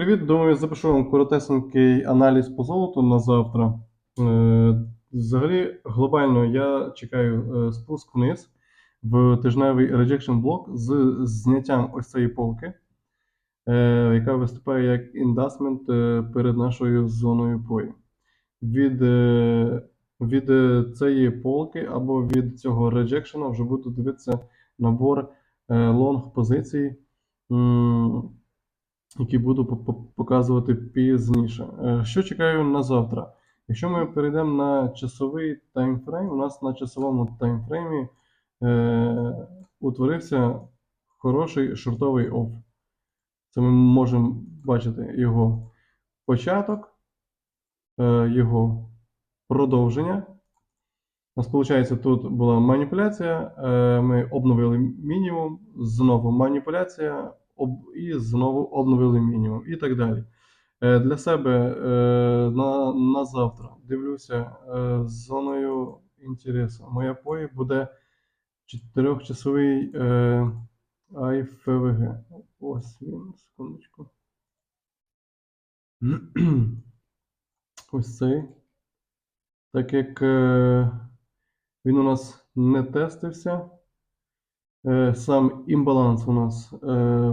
привіт! Думаю, запишу вам коротесенький аналіз по золоту на завтра. Е, Взагалі, глобально я чекаю е, спуск вниз в тижневий rejection блок з зняттям ось цієї полки, е, яка виступає як індасмент перед нашою зоною пої. Від, від цієї полки або від цього реджекшена вже буду дивитися набор лонг позицій. Які буду по- по- показувати пізніше. Е, Що чекаю на завтра? Якщо ми перейдемо на часовий таймфрейм, у нас на часовому таймфреймі е, утворився хороший шортовий оф. Це ми можемо бачити його початок, е, його продовження. У нас, виходить, тут була маніпуляція, е, ми обновили мінімум, знову маніпуляція, і знову обновили мінімум, і так далі. Е, Для себе е, на, на завтра дивлюся е, з зоною інтересу. Моя пої буде 4-часовий е, IFVG. Ось він, секундочку. Ось цей. Так як він у нас не тестився, сам імбаланс у нас, е,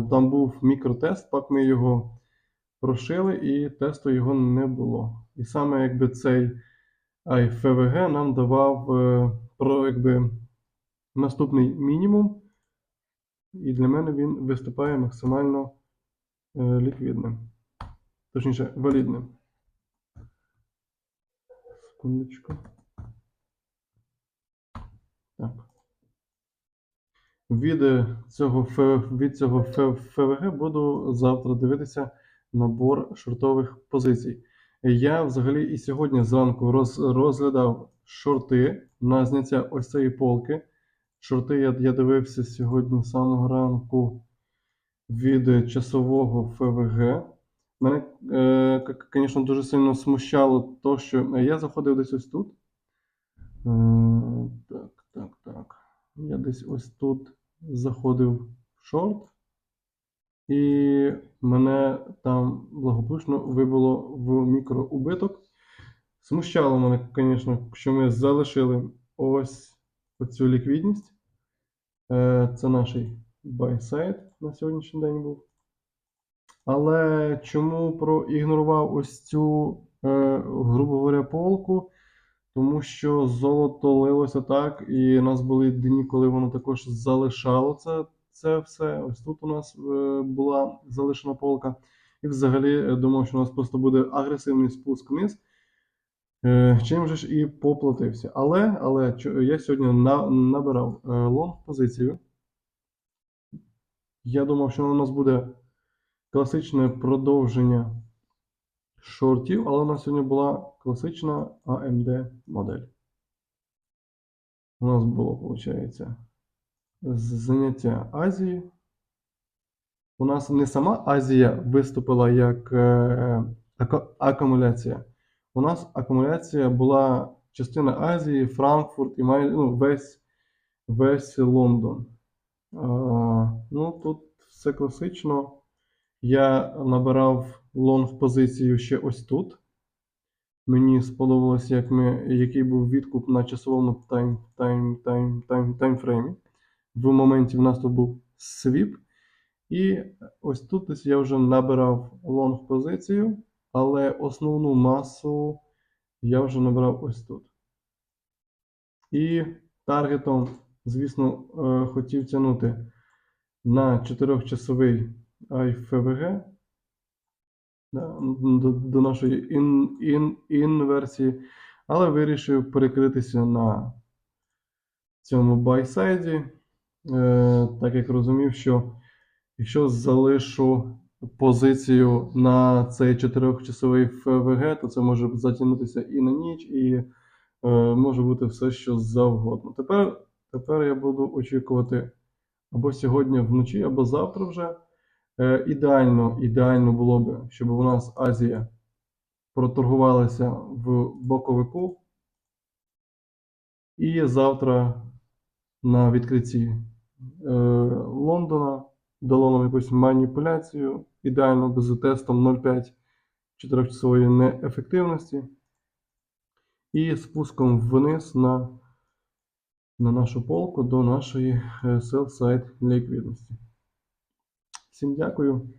там був мікротест, так ми його прошили і тесту його не було. І саме якби цей IFVG нам давав е, про якби наступний мінімум, і для мене він виступає максимально е, ліквідним. Точніше, валідним. Секундочку. Так. Від е, цього, від цього ФВГ буду завтра дивитися набор шортових позицій. Я взагалі і сьогодні зранку роз, розглядав шорти на зняття ось цієї полки. Шорти я, я дивився сьогодні самого ранку від е, часового ФВГ. Мене, е, звісно, дуже сильно смущало то, що я заходив десь ось тут. Е, так, так, так. Я десь ось тут заходив в шорт, і мене там благополучно вибило в мікроубиток. Смущало мене, звісно, що ми залишили ось оцю ліквідність. Е, Це наш side на сьогоднішній день був. Але чому проігнорував ось цю, е, грубо говоря, полку? Тому що золото лилося так, і у нас були дні, коли воно також залишало це, це все. Ось тут у нас е, була залишена полка. І взагалі е, думав, що у нас просто буде агресивний спуск вниз. Е, Чим же ж і поплатився. Але, але я сьогодні на, набирав лонг позицію. Я думав, що у нас буде класичне продовження шортів, але у нас сьогодні була класична AMD модель. У нас було, виходить, заняття Азії. У нас не сама Азія виступила як е, акумуляція. У нас акумуляція була частина Азії, Франкфурт і май, ну, весь, весь Лондон. А, ну, тут все класично. Я набирав лонг позицію ще ось тут. Мені сподобалося, як ми, який був відкуп на часовому тайм, тайм, тайм, тайм, таймфреймі. В моменті в нас тут був свіп. І ось тут десь я вже набирав лонг позицію, але основну масу я вже набрав ось тут. І таргетом, звісно, е, хотів тягнути на 4-часовий IFVG до, до нашої ін, ін, інверсії, але вирішив перекритися на цьому байсайді, е, так як розумів, що якщо залишу позицію на цей 4-часовий ФВГ, то це може затягнутися і на ніч, і е, може бути все, що завгодно. Тепер, тепер я буду очікувати або сьогодні вночі, або завтра вже. Е, ідеально, ідеально було б, щоб у нас Азія проторгувалася в боковику. І завтра на відкритті е, Лондона долоном якусь маніпуляцію, ідеально без тестом 0,5 чотирьохчасової неефективності. І спуском вниз на, на нашу полку до нашої е, sell-side ліквідності. Всім дякую.